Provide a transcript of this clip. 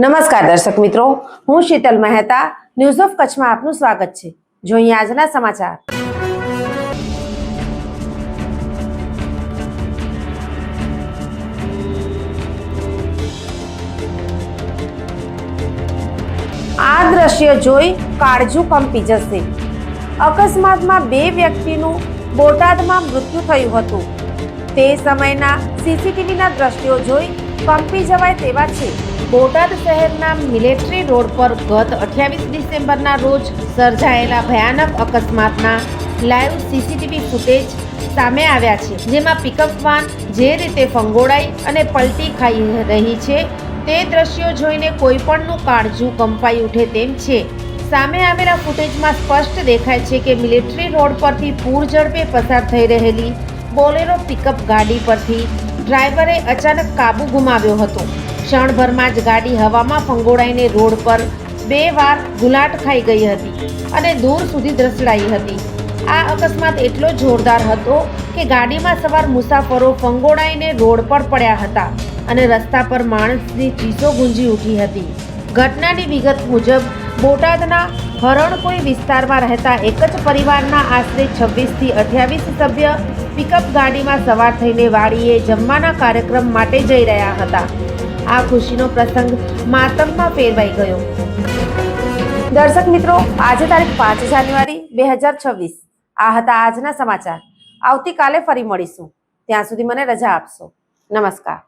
નમસ્કાર દર્શક મિત્રો, હું શીતલ મહેતા ન્યૂઝ ઓફ કચ્છમાં આપનું સ્વાગત છે. જોઈએ આજના સમાચાર. આ દ્રશ્ય જોઈ કાળજુ કંપી જશે. અકસ્માતમાં બે વ્યક્તિનું બોટાદમાં મૃત્યુ થયું હતું. તે સમયના સીસીટીવીના દ્રશ્યો જોઈ કંપી જવાય તેવા છે. બોટાદ શહેરના મિલિટરી રોડ પર ગત અઠ્યાવીસ ડિસેમ્બરના રોજ સર્જાયેલા ભયાનક અકસ્માતના લાઈવ સીસીટીવી ફૂટેજ સામે આવ્યા છે. જેમાં પિકઅપ વાન જે રીતે ફંગોળાઈ અને પલટી ખાઈ રહી છે, તે દ્રશ્યો જોઈને કોઈપણનું કાળજું કંપાઈ ઉઠે તેમ છે. સામે આવેલા ફૂટેજમાં સ્પષ્ટ દેખાય છે કે મિલિટરી રોડ પરથી પૂર ઝડપે પસાર થઈ રહેલી બોલેરો પિકઅપ ગાડી પરથી ડ્રાઈવરે અચાનક કાબુ ગુમાવ્યો હતો. ક્ષણભરમાં જ ગાડી હવામાં ફંગોળાઈને રોડ પર બે વાર ગુલાટ ખાઈ ગઈ હતી અને દૂર સુધી ધ્રસડાઈ હતી. આ અકસ્માત એટલો જોરદાર હતો કે ગાડીમાં સવાર મુસાફરો ફંગોળાઈને રોડ પર પડ્યા હતા અને રસ્તા પર માણસની ચીસો ગુંજી ઉઠી હતી. ઘટનાની વિગત મુજબ, બોટાદના હરણકોઈ વિસ્તારમાં રહેતા એક જ પરિવારના આશરે છવ્વીસથી અઠ્યાવીસ સભ્ય પિકઅપ ગાડીમાં સવાર થઈને વાડીએ જમવાના કાર્યક્રમ માટે જઈ રહ્યા હતા. આ ખુશીનો પ્રસંગ માતમમાં ફેરવાઈ ગયો. દર્શક મિત્રો, આજે તારીખ પાંચ જાન્યુઆરી બે હજાર છવ્વીસ. આ હતા આજના સમાચાર. આવતીકાલે ફરી મળીશું. ત્યાં સુધી મને રજા આપશો. નમસ્કાર.